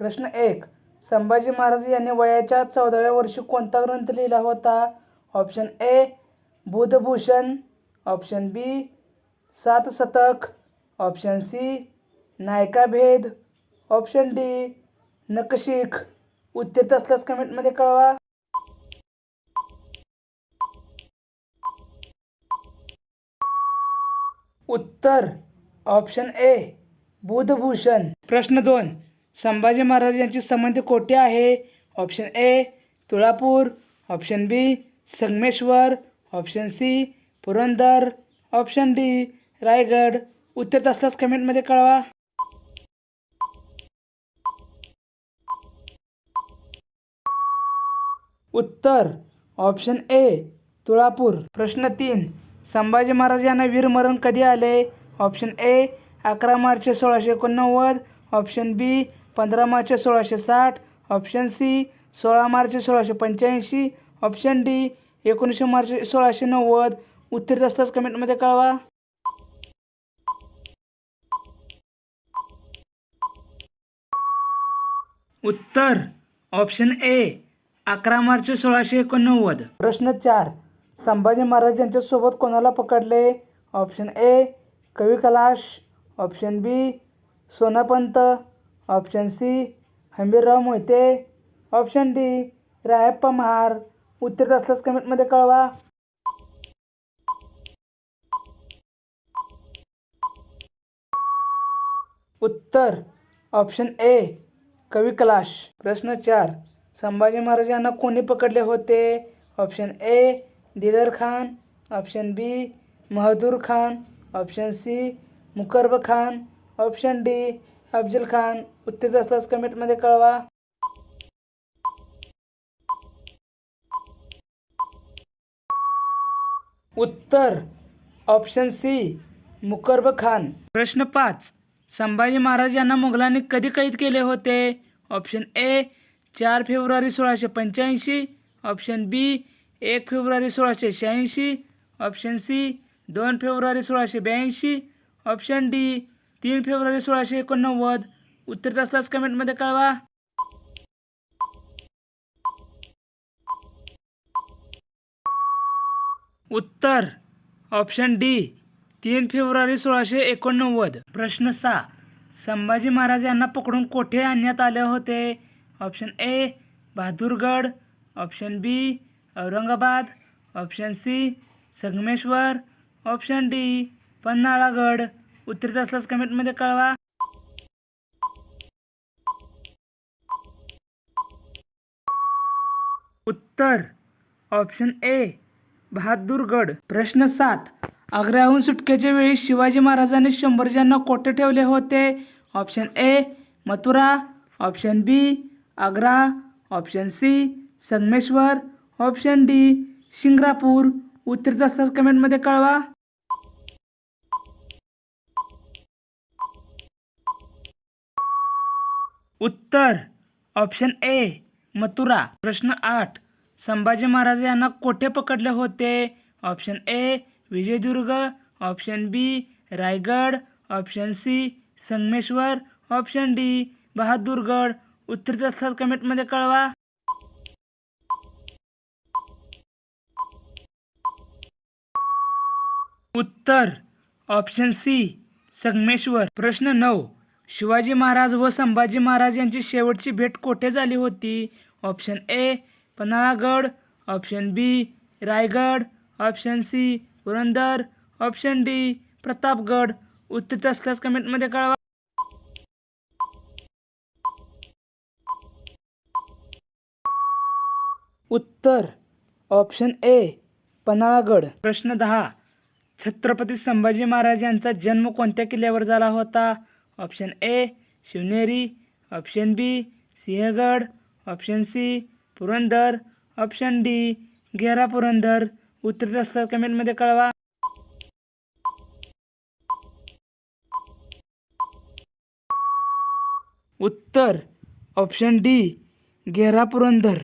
प्रश्न एक संभाजी महाराज यांनी वयाच्या चौदाव्या वर्षी कोणता ग्रंथ लिहिला होता? Option A Budhbhushan. Option B सात शतक ऑप्शन सी नायकाभेद. ऑप्शन डी नकशिख उत्तर असल्यास कमेंटमध्ये कळवा. उत्तर ऑप्शन ए बुधभूषण. प्रश्न दोन संभाजी महाराज यांची समाधी कोठे आहे? Option A Tulapur. Option B Sangameshwar. Option C Purandar. Option D Raigad. उत्तर असल्यास कमेंटमध्ये कळवा. उत्तर. Option A Tulapur. प्रश्न तीन संभाजी महाराज यांना वीरमरण कधी आले? ऑप्शन ए अकरा मार्च सोळाशे एकोणनव्वद. ऑप्शन बी पंधरा मार्च सोळाशे साठ ऑप्शन सी सोळा मार्च सोळाशे पंच्याऐंशी ऑप्शन डी एकोणीसशे मार्च सोळाशे नव्वद. उत्तर असल्यास कमेंटमध्ये कळवा. उत्तर ऑप्शन ए अकरा मार्च सोळाशे एकोणनव्वद. प्रश्न चार संभाजी महाराज यांच्यासोबत कोणाला पकडले? Option A Kavi Kalash. Option B Sonapant. Option C Hambirrao Mohite. Option D Rayappa Mahar उत्तर असल्यास कमेंटमध्ये कळवा. उत्तर ऑप्शन ए कवी कलाश. प्रश्न चार संभाजी महाराज यांना कोणी पकडले होते? Option A Didar Khan. Option B Mahdur Khan. Option C Mukarrab Khan. Option D Afzal Khan उत्तर असल्यास कमेंटमध्ये कळवा. उत्तर ऑप्शन सी मुकर्ब खान. प्रश्न पाच संभाजी महाराज यांना मुघलांनी कधी कैद केले होते? ऑप्शन ए चार फेब्रुवारी सोळाशे पंच्याऐंशी. ऑप्शन बी एक फेब्रुवारी सोळाशे शहाऐंशी. ऑप्शन सी दोन फेब्रुवारी सोळाशे ब्याऐंशी. ऑप्शन डी तीन फेब्रुवारी सोळाशे एकोणनव्वद. उत्तर असल्यास कमेंटमध्ये कळवा. उत्तर. Option D. तीन फेब्रुवारी सोळाशे एकोणनव्वद. प्रश्न सहा संभाजी महाराज यांना पकडून कोठे आणण्यात आले होते? Option A. Bahadurgad. Option B. Aurangabad. Option C. Sangameshwar. Option D. Panhalagad. उत्तर असल्यास कमेंटमध्ये कळवा. उत्तर. ऑप्शन ए बहादूरगड प्रश्न सात. आग्र्याहून सुटकेच्या वेळी शिवाजी महाराजांनी शंभरजींना कोठे ठेवले होते. Option A Mathura. Option B Agra. Option C Sangameshwar. Option D Shingrapur. उत्तर असल्यास कमेंटमध्ये कळवा. उत्तर. Option A Mathura. प्रश्न आठ संभाजी महाराज यांना कोठे पकडले होते? Option A Vijaydurg. Option B Raigad. Option C Sangameshwar. Option D Bahadurgad उत्तर असल्यास कमेंटमध्ये कळवा. उत्तर. Option C Sangameshwar. प्रश्न नऊ शिवाजी महाराज व संभाजी महाराज यांची शेवटची भेट कोठे झाली होती? Option A Panhalagad. Option B Raigad. Option C Purandar. Option D Pratapgad. उत्तर असल्यास कमेंटमध्ये कळवा. उत्तर. Option A Panhalagad. प्रश्न दहा. छत्रपती संभाजी महाराज यांचा जन्म कोणत्या किल्ल्यावर झाला होता? Option A Shivneri option B Sinhagad option C Purandar option D गेरा पुरंदर. उत्तर असं कमेंटमध्ये कळवा. उत्तर ऑप्शन डी गेरा पुरंदर.